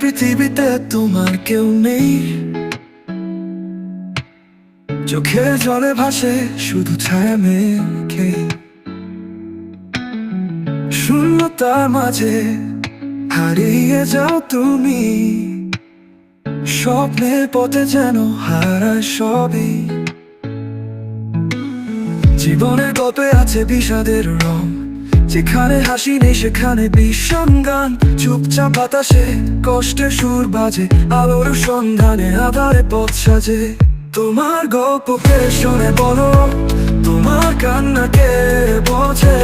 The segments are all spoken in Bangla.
পৃথিবীতে তোমার কেউ নেই। চোখে জলে ভাসে শুধু ছায়া মেখে শূন্যতার মাঝে হারিয়ে যাও তুমি। স্বপ্নের পথে যেন হারায় সবই জীবনের গল্পে আছে বিষাদের রং। যেখানে হাসি নেই, সেখানে বিষণ গান। চুপচাপ বাতাসে কষ্টের সুর বাজে, আলোর সন্ধানে আধারে পথ সাজে। তোমার গল্পকে শুনে বলো? তোমার কান্নাকে বোঝে?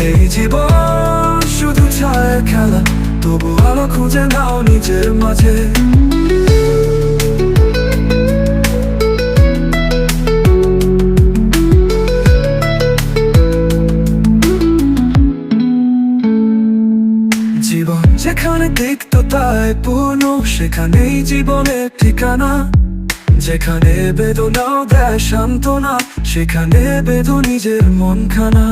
এই জীবন শুধু ছায় খেলা, তবু আলো খুঁজে নাও নিজের মাঝে। যেখানে তিক্ততায় পূর্ণ, সেখানেই জীবনের ঠিকানা। যেখানে বেদনাও দেয় সান্ত্বনা, সেখানে বেদো নিজের মনখানা।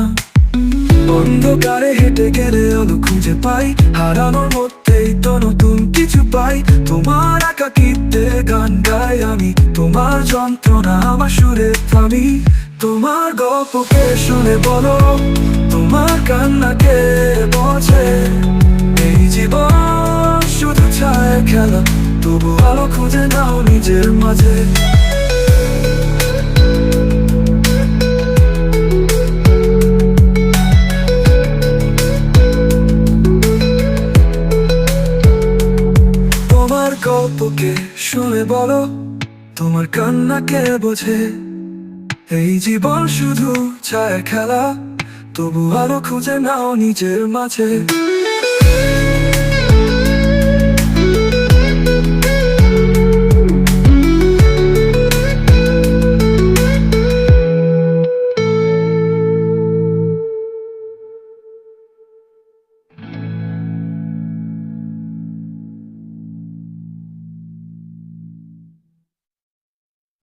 অন্ধকারে হেঁটে গেলে আলো খুঁজে পাই, হারানোর মধ্যেই তো নতুন কিছু পাই। তোমার একাকিত্বে গান গাই আমি, তোমার যন্ত্রণা আমার সুরে থামি। তোমার গল্পকে শুনে বলো, তোমার কান্নাকে বোঝে। খেলা, তবু আলো খুঁজে নাও নিজের মাঝে। তোমার গল্পকে শুনে বলো, তোমার কান্নাকে বোঝে। এই জীবন শুধু ছায় খেলা, তবু আলো খুঁজে নাও নিজের মাঝে।